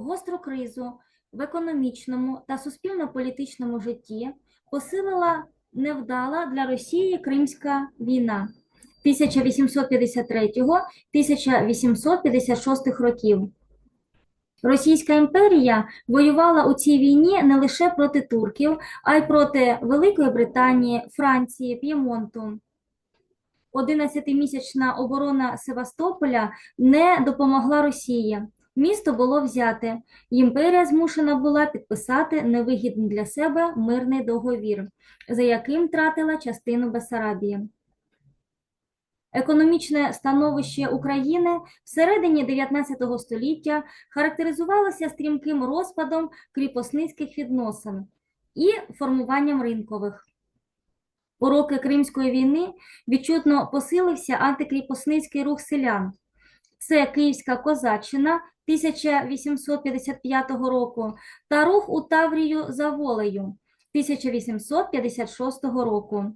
Гостру кризу в економічному та суспільно-політичному житті посилила невдала для Росії Кримська війна 1853-1856 років. Російська імперія воювала у цій війні не лише проти турків, а й проти Великої Британії, Франції, П'ємонту. 11-місячна оборона Севастополя не допомогла Росії. Місто було взяте. Імперія змушена була підписати невигідний для себе мирний договір, за яким тратила частину Бессарабії. Економічне становище України всередині 19 століття характеризувалося стрімким розпадом кріпосницьких відносин і формуванням ринкових. У роки Кримської війни відчутно посилився антикріпосницький рух селян. Це Київська козаччина 1855 року та рух у Таврію за волею 1856 року.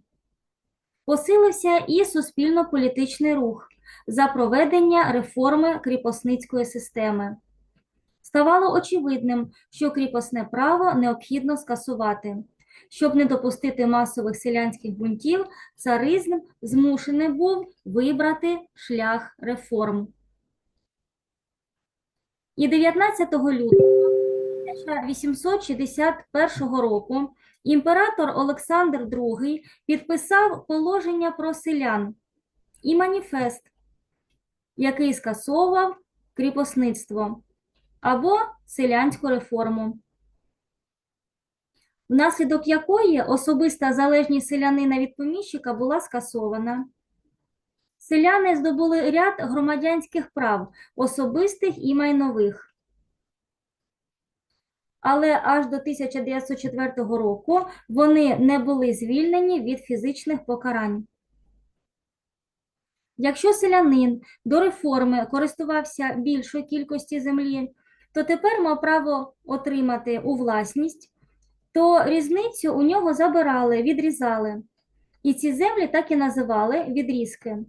Посилився і суспільно-політичний рух за проведення реформи кріпосницької системи. Ставало очевидним, що кріпосне право необхідно скасувати. Щоб не допустити масових селянських бунтів, царизм змушений був вибрати шлях реформ. І 19 лютого 1861 року імператор Олександр II підписав положення про селян і маніфест, який скасовував кріпосництво або селянську реформу, внаслідок якої особиста залежність селянина від поміщика була скасована. Селяни здобули ряд громадянських прав, особистих і майнових. Але аж до 1904 року вони не були звільнені від фізичних покарань. Якщо селянин до реформи користувався більшою кількості землі, то тепер мав право отримати у власність, то різницю у нього забирали, відрізали. І ці землі так і називали відрізки.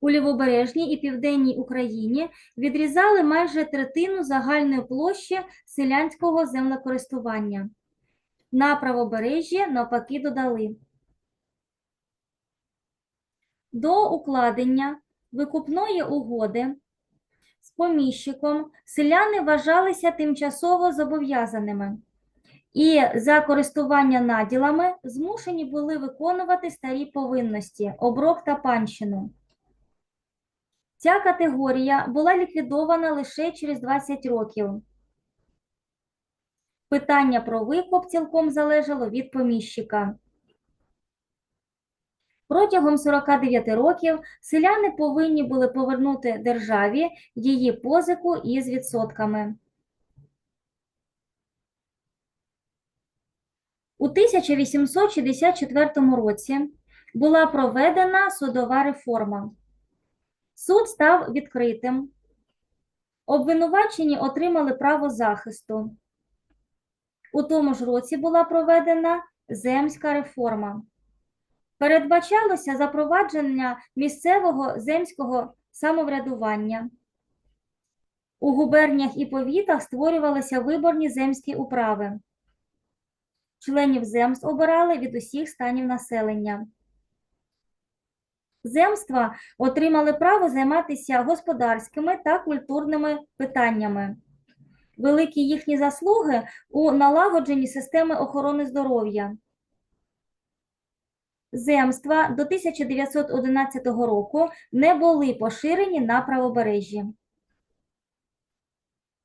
У Лівобережній і Південній Україні відрізали майже третину загальної площі селянського землекористування. На правобережжі навпаки додали. До укладення викупної угоди з поміщиком селяни вважалися тимчасово зобов'язаними і за користування наділами змушені були виконувати старі повинності, оброк та панщину. Ця категорія була ліквідована лише через 20 років. Питання про викуп цілком залежало від поміщика. Протягом 49 років селяни повинні були повернути державі її позику із відсотками. У 1864 році була проведена судова реформа. Суд став відкритим. Обвинувачені отримали право захисту. У тому ж році була проведена земська реформа. Передбачалося запровадження місцевого земського самоврядування. У губерніях і повітах створювалися виборні земські управи. Членів земств обирали від усіх станів населення. Земства отримали право займатися господарськими та культурними питаннями. Великі їхні заслуги у налагодженні системи охорони здоров'я. Земства до 1911 року не були поширені на правобережжі.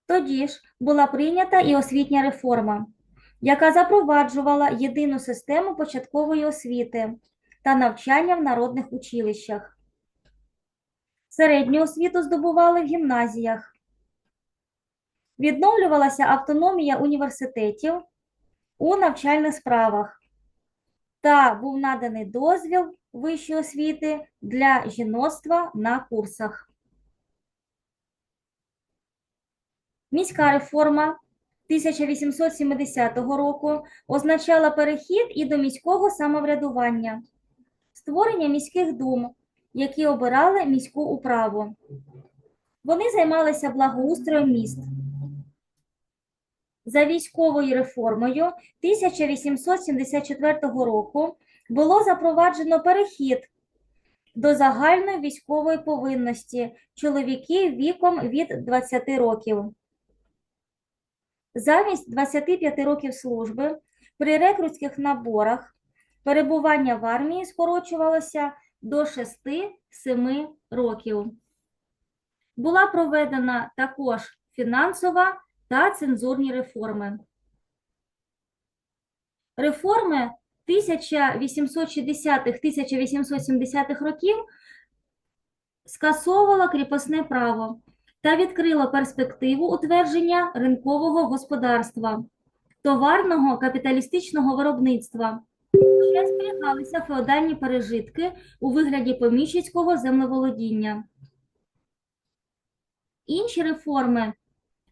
Тоді ж була прийнята і освітня реформа, яка запроваджувала єдину систему початкової освіти та навчання в народних училищах. Середню освіту здобували в гімназіях. Відновлювалася автономія університетів у навчальних справах та був наданий дозвіл вищої освіти для жіноцтва на курсах. Міська реформа 1870 року означала перехід і до міського самоврядування, створення міських дум, які обирали міську управу. Вони займалися благоустроєм міст, За військовою реформою 1874 року було запроваджено перехід до загальної військової повинності чоловіків віком від 20 років. Замість 25 років служби при рекрутських наборах перебування в армії скорочувалося до 6-7 років. Була проведена також фінансова та цензурні реформи. Реформи 1860-1870-х років скасовувала кріпосне право та відкрила перспективу утвердження ринкового господарства, товарного капіталістичного виробництва. Ще зберігалися феодальні пережитки у вигляді поміщицького землеволодіння. Інші реформи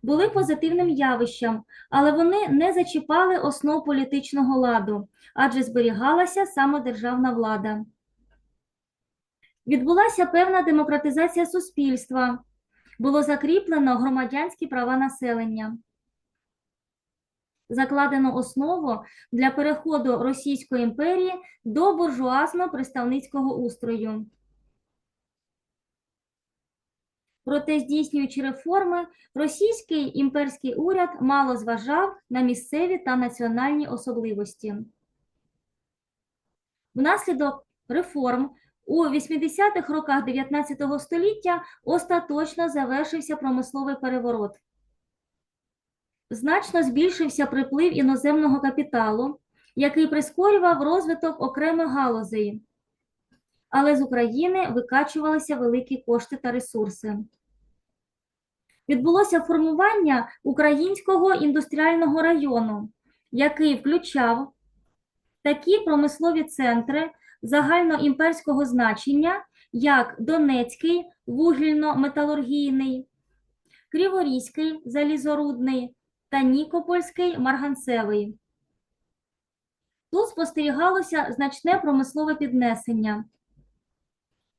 були позитивним явищем, але вони не зачіпали основ політичного ладу, адже зберігалася самодержавна влада. Відбулася певна демократизація суспільства, було закріплено громадянські права населення. Закладено основу для переходу Російської імперії до буржуазно-представницького устрою. Проте, здійснюючи реформи, російський імперський уряд мало зважав на місцеві та національні особливості. Внаслідок реформ у 80-х роках 19 століття остаточно завершився промисловий переворот. Значно збільшився приплив іноземного капіталу, який прискорював розвиток окремих галузей. Але з України викачувалися великі кошти та ресурси. Відбулося формування Українського індустріального району, який включав такі промислові центри загальноімперського значення, як Донецький вугільно-металургійний, Криворізький залізорудний та Нікопольський марганцевий. Тут спостерігалося значне промислове піднесення.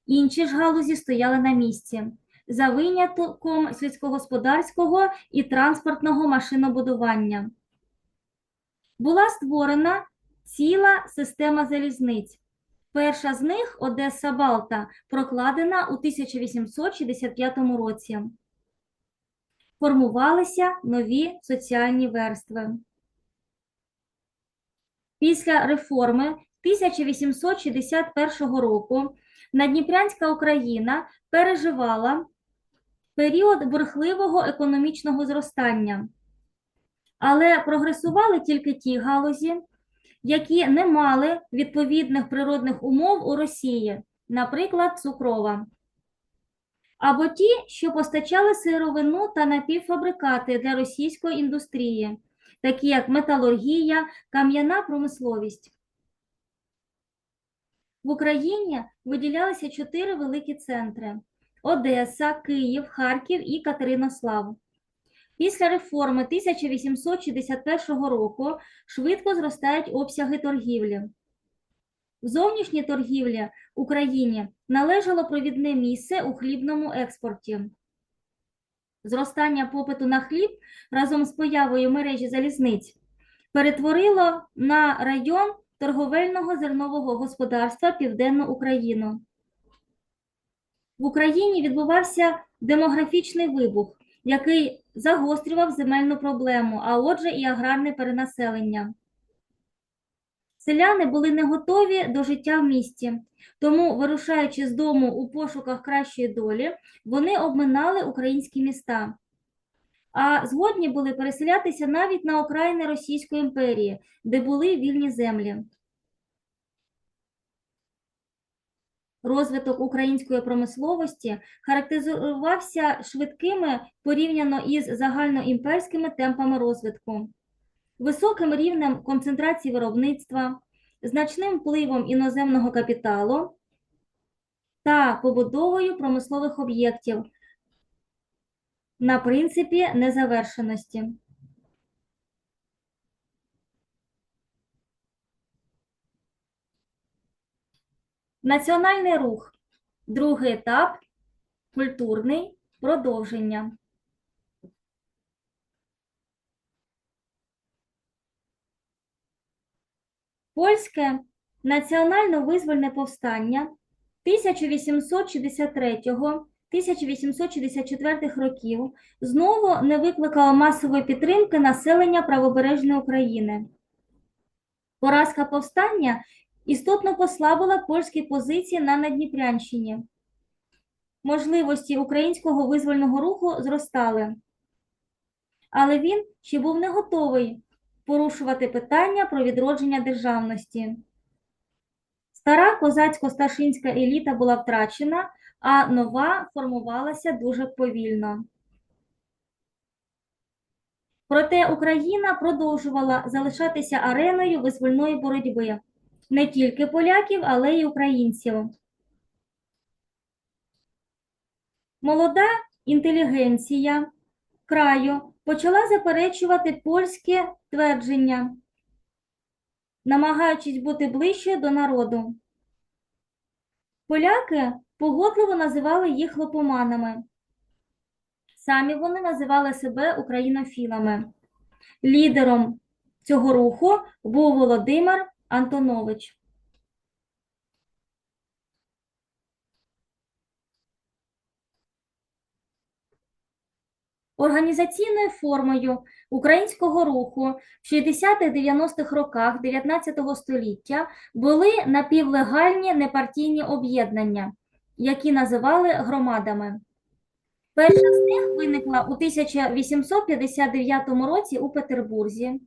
Інші ж галузі стояли на місці, за винятком сільськогосподарського і транспортного машинобудування. Була створена ціла система залізниць. Перша з них Одеса Балта, прокладена у 1865 році. Формувалися нові соціальні верстви. Після реформи 1861 року Надніпрянська Україна переживала період бурхливого економічного зростання, але прогресували тільки ті галузі, які не мали відповідних природних умов у Росії, наприклад, цукрова, або ті, що постачали сировину та напівфабрикати для російської індустрії, такі як металургія, кам'яна промисловість. В Україні виділялися чотири великі центри: Одеса, Київ, Харків і Катеринослав. Після реформи 1861 року швидко зростають обсяги торгівлі. В зовнішній торгівлі Україні належало провідне місце у хлібному експорті. Зростання попиту на хліб разом з появою мережі залізниць перетворило на район торговельного зернового господарства Південну Україну. В Україні відбувався демографічний вибух, який загострював земельну проблему, а отже, і аграрне перенаселення. Селяни були не готові до життя в місті, тому, вирушаючи з дому у пошуках кращої долі, вони обминали українські міста. А згодні були переселятися навіть на окраїни Російської імперії, де були вільні землі. Розвиток української промисловості характеризувався швидкими порівняно із загальноімперськими темпами розвитку, високим рівнем концентрації виробництва, значним впливом іноземного капіталу та побудовою промислових об'єктів на принципі незавершеності. Національний рух. Другий етап культурний продовження. Польське національно-визвольне повстання 1863-1864 років знову не викликало масової підтримки населення правобережної України. Поразка повстання істотно послабила польські позиції на Надніпрянщині. Можливості українського визвольного руху зростали, але він ще був не готовий порушувати питання про відродження державності. Стара козацько-старшинська еліта була втрачена, а нова формувалася дуже повільно. Проте Україна продовжувала залишатися ареною визвольної боротьби не тільки поляків, але й українців. Молода інтелігенція краю почала заперечувати польське твердження, намагаючись бути ближче до народу. Поляки погодливо називали їх лопоманами. Самі вони називали себе українофілами. Лідером цього руху був Володимир Антонович. Організаційною формою українського руху в 60-90-х роках 19 століття були напівлегальні непартійні об'єднання, які називали громадами. Перша з них виникла у 1859 році у Петербурзі.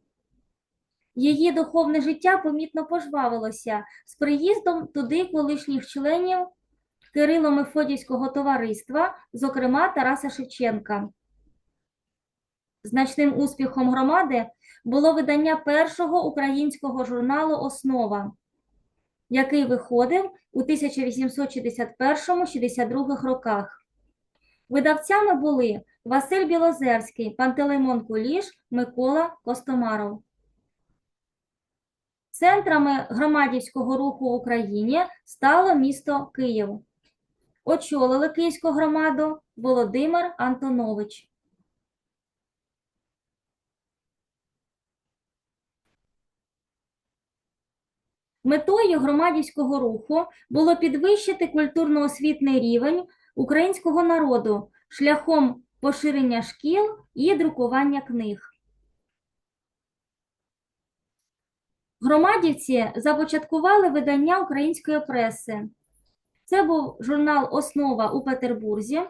Її духовне життя помітно пожвавилося з приїздом туди колишніх членів Кирило-Мефодіївського товариства, зокрема Тараса Шевченка. Значним успіхом громади було видання першого українського журналу Основа, який виходив у 1861-62 роках. Видавцями були Василь Білозерський, Пантелеймон Куліш, Микола Костомаров. Центрами громадівського руху в Україні стало місто Київ. Очолили Київську громаду Володимир Антонович. Метою громадівського руху було підвищити культурно-освітний рівень українського народу шляхом поширення шкіл і друкування книг. Громадівці започаткували видання української преси. Це був журнал Основа у Петербурзі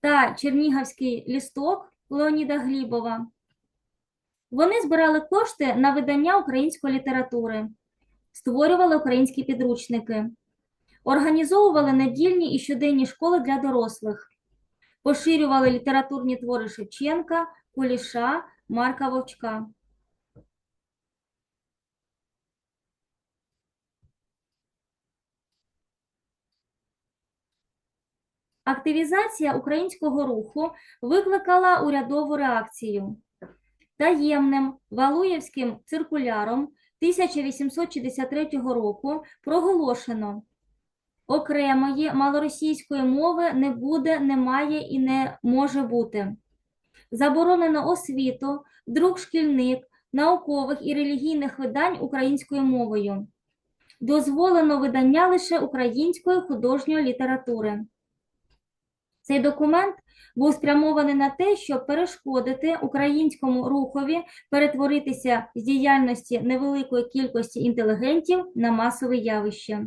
та Чернігівський лісток Леоніда Глібова. Вони збирали кошти на видання української літератури, створювали українські підручники, організовували недільні і щоденні школи для дорослих, поширювали літературні твори Шевченка, Куліша, Марка Вовчка. Активізація українського руху викликала урядову реакцію. Таємним Валуєвським циркуляром 1863 року проголошено окремої малоросійської мови не буде, немає і не може бути. Заборонено освіту, друк шкільник, наукових і релігійних видань українською мовою. Дозволено видання лише української художньої літератури. Цей документ був спрямований на те, щоб перешкодити українському рухові перетворитися з діяльності невеликої кількості інтелігентів на масове явище.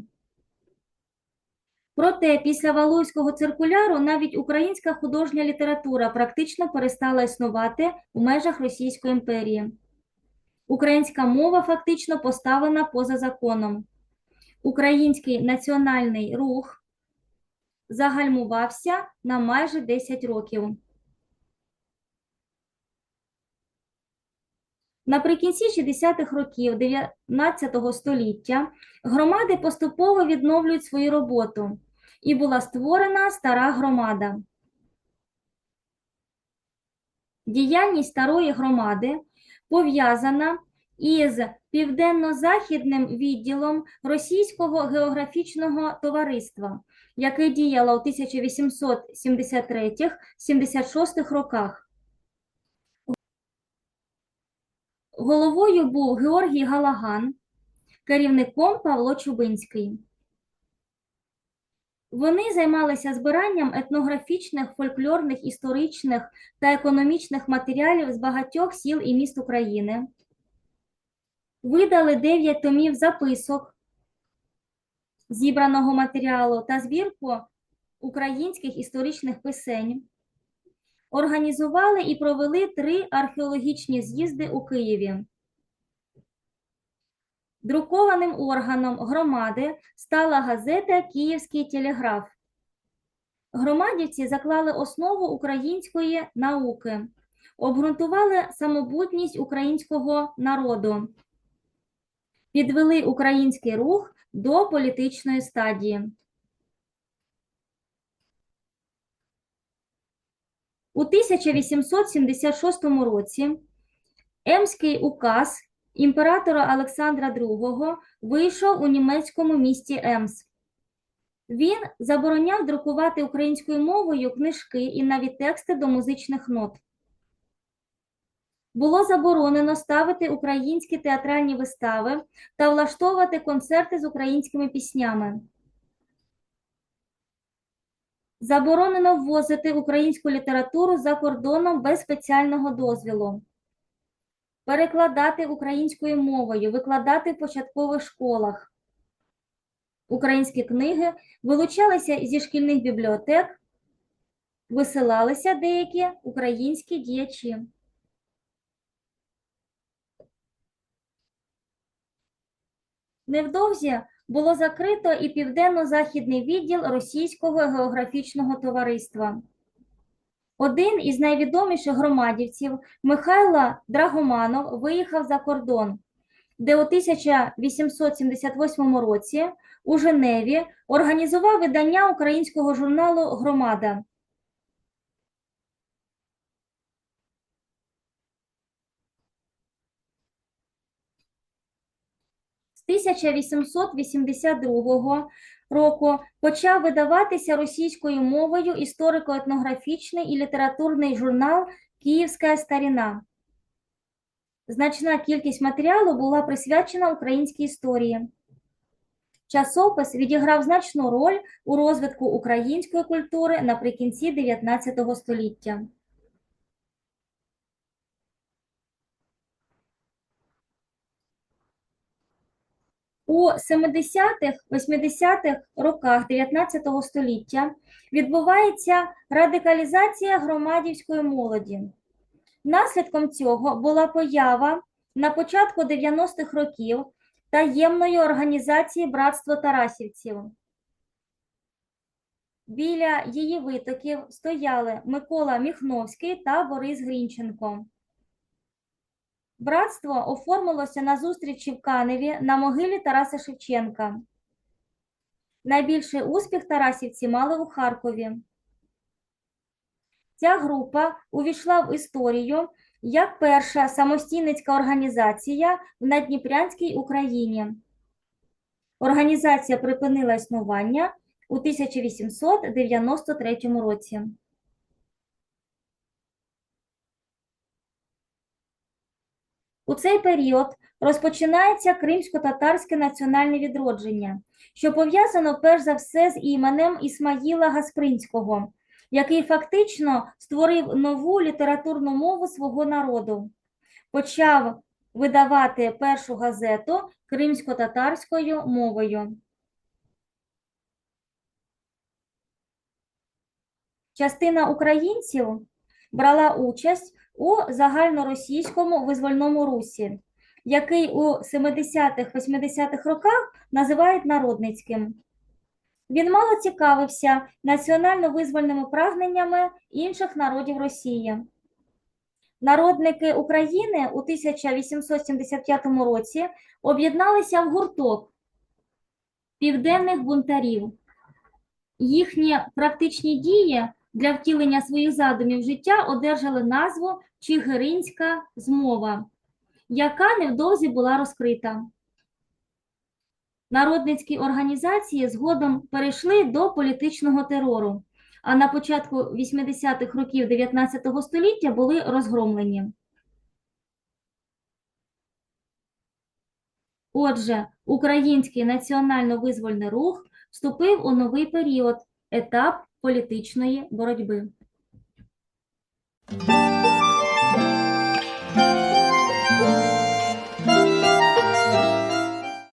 Проте після Валуйського циркуляру навіть українська художня література практично перестала існувати у межах Російської імперії. Українська мова фактично поставлена поза законом. Український національний рух загальмувався на майже 10 років. Наприкінці 60-х років 19 століття громади поступово відновлюють свою роботу, і була створена стара громада. Діяльність старої громади пов'язана із південно-західним відділом Російського географічного товариства, яке діяло у 1873-76 роках. Головою був Георгій Галаган, керівником Павло Чубинський. Вони займалися збиранням етнографічних, фольклорних, історичних та економічних матеріалів з багатьох сіл і міст України. Видали 9 томів записок зібраного матеріалу та збірку українських історичних писень. Організували і провели три археологічні з'їзди у Києві. Друкованим органом громади стала газета Київський телеграф. Громадівці заклали основу української науки, обґрунтували самобутність українського народу, підвели український рух до політичної стадії. У 1876 році Емський указ імператора Олександра II вийшов у німецькому місті Емс. Він забороняв друкувати українською мовою книжки і навіть тексти до музичних нот. Було заборонено ставити українські театральні вистави та влаштовувати концерти з українськими піснями. Заборонено ввозити українську літературу за кордоном без спеціального дозвілу перекладати українською мовою, викладати в початкових школах. Українські книги вилучалися зі шкільних бібліотек, висилалися деякі українські діячі. Невдовзі було закрито і південно-західний відділ Російського географічного товариства. Один із найвідоміших громадівців Михайло Драгоманов виїхав за кордон, де у 1878 році у Женеві організував видання українського журналу Громада. З 1882 року почав видаватися російською мовою історико-етнографічний і літературний журнал Київська старіна. Значна кількість матеріалу була присвячена українській історії. Часопис відіграв значну роль у розвитку української культури наприкінці 19 століття. У 70-80-х роках 19 століття відбувається радикалізація громадівської молоді. Наслідком цього була поява на початку 90-х років таємної організації Братство Тарасівців. Біля її витоків стояли Микола Міхновський та Борис Грінченко. Братство оформилося на зустрічі в Каневі на могилі Тараса Шевченка. Найбільший успіх Тарасівці мали у Харкові. Ця група увійшла в історію як перша самостійницька організація в Надніпрянській Україні. Організація припинила існування у 1893 році. У цей період розпочинається кримсько-татарське національне відродження, що пов'язано перш за все з іменем Ісмаїла Гаспринського, який фактично створив нову літературну мову свого народу, почав видавати першу газету кримсько-татарською мовою. Частина українців брала участь у загальноросійському визвольному русі, який у 70-80-х роках називають народницьким. Він мало цікавився національно-визвольними прагненнями інших народів Росії. Народники України у 1875 році об'єдналися в гурток південних бунтарів. Їхні практичні дії для втілення своїх задумів життя одержали назву Чигиринська змова, яка невдовзі була розкрита. Народницькі організації згодом перейшли до політичного терору, а на початку 80-х років 19 століття були розгромлені. Отже, український національно-визвольний рух вступив у новий період, етап політичної боротьби.